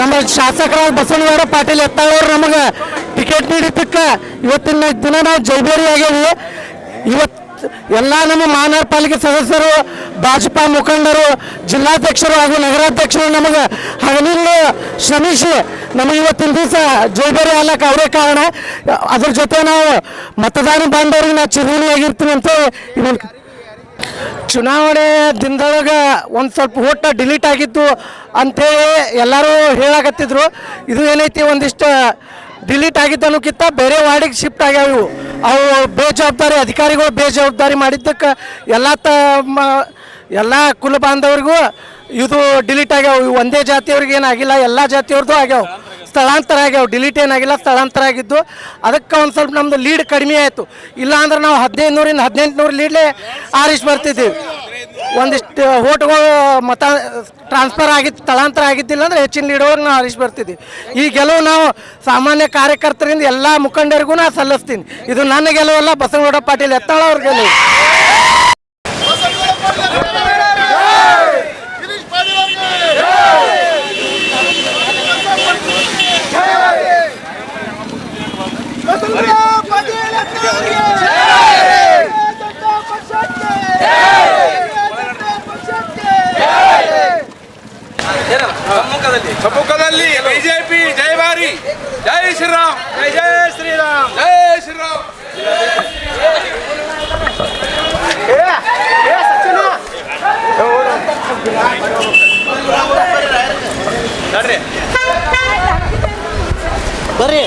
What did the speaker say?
ನಮ್ಮ ಶಾಸಕರ ಬಸವನಗೌಡ ಪಾಟೀಲ್ ಎತ್ತಾಳವ್ರು ನಮಗೆ ಟಿಕೆಟ್ ನೀಡಿದ್ದಕ್ಕ ಇವತ್ತಿನ ದಿನ ನಾವು ಜೈಬೇರಿ ಆಗೇವಿ ಇವತ್ತು ಎಲ್ಲ ನಮ್ಮ ಮಹಾನಗರ ಪಾಲಿಕೆ ಸದಸ್ಯರು, ಭಾಜಪಾ ಮುಖಂಡರು, ಜಿಲ್ಲಾಧ್ಯಕ್ಷರು ಹಾಗೂ ನಗರಾಧ್ಯಕ್ಷರು ನಮಗೆ ಹಗಲಿಲ್ಲ ಶ್ರಮಿಸಿ ನಮಗೆ ಇವತ್ತಿನ ದಿವಸ ಜೈಬೇರಿ ಆಗ್ಲಕ್ಕೆ ಅವರೇ ಕಾರಣ. ಅದ್ರ ಜೊತೆ ನಾವು ಮತದಾನ ಬಾಂಧವರಿಗೆ ನಾವು ಚಿರುಣಿ ಆಗಿರ್ತೀವಿ ಅಂತ ಇನ್ನೊಂದು ಚುನಾವಣೆ ದಿನದೊಳಗೆ ಒಂದು ಸ್ವಲ್ಪ ಓಟ ಡಿಲೀಟ್ ಆಗಿತ್ತು ಅಂಥೇಳಿ ಎಲ್ಲರೂ ಹೇಳಾಕತ್ತಿದ್ರು. ಇದು ಏನೈತಿ, ಒಂದಿಷ್ಟು ಡಿಲೀಟ್ ಆಗಿದ್ದು ಬೇರೆ ವಾರ್ಡಿಗೆ ಶಿಫ್ಟ್ ಆಗ್ಯಾವ. ಇವು ಅವು ಬೇಜವಾಬ್ದಾರಿ, ಅಧಿಕಾರಿಗಳು ಬೇಜವಾಬ್ದಾರಿ ಮಾಡಿದ್ದಕ್ಕೆ ಎಲ್ಲ ತಮ್ಮ ಎಲ್ಲ ಕುಲ ಬಾಂಧವರಿಗೂ ಇದು ಡಿಲೀಟ್ ಆಗ್ಯಾವ. ಒಂದೇ ಜಾತಿಯವ್ರಿಗೆ ಏನಾಗಿಲ್ಲ ಎಲ್ಲ ಜಾತಿಯವ್ರದ್ದು ಆಗ್ಯಾವ. ಸ್ಥಳಾಂತರ ಆಗ್ಯಾವ ಡಿಲೀಟ್ ಏನಾಗಿಲ್ಲ ಸ್ಥಳಾಂತರ ಆಗಿದ್ದು ಅದಕ್ಕೆ ಒಂದು ಸ್ವಲ್ಪ ನಮ್ಮದು ಲೀಡ್ ಕಡಿಮೆ ಆಯಿತು. ಇಲ್ಲಾಂದ್ರೆ ನಾವು ಹದಿನೈದು ನೂರಿಂದ ಹದಿನೆಂಟು ನೂರು ಲೀಡ್ಲೇ ಆರಿಸಿ ಬರ್ತಿದ್ದೀವಿ. ಒಂದಿಷ್ಟು ಓಟ್ಗಳು ಮತ ಟ್ರಾನ್ಸ್ಫರ್ ಆಗಿದ್ದು ಸ್ಥಳಾಂತರ ಆಗಿದ್ದಿಲ್ಲ ಅಂದರೆ ಹೆಚ್ಚಿನ ಲೀಡೋರ್ಗೆ ನಾವು ಆರಿಸಿ ಬರ್ತಿದ್ವಿ ಈ ಗೆಲುವು ನಾವು ಸಾಮಾನ್ಯ ಕಾರ್ಯಕರ್ತರಿಂದ ಎಲ್ಲ ಮುಖಂಡರಿಗೂ ನಾನು ಸಲ್ಲಿಸ್ತೀನಿ. ಇದು ನನ್ನ ಗೆಲುವಲ್ಲ ಬಸವಗೌಡ ಪಾಟೀಲ್ ಎತ್ತಾಳ ಅವ್ರ ಗೆಲುವು. ಸಮ್ಮುಖದಲ್ಲಿ. ಬಿಜೆಪಿ ಜೈ ಬಾರಿ. ಜೈ ಶ್ರೀರಾಮ್. ಜೈ ಜೈ ಶ್ರೀರಾಮ್. ಜೈ ಶ್ರೀರಾಮ್. ಬರ್ರಿ.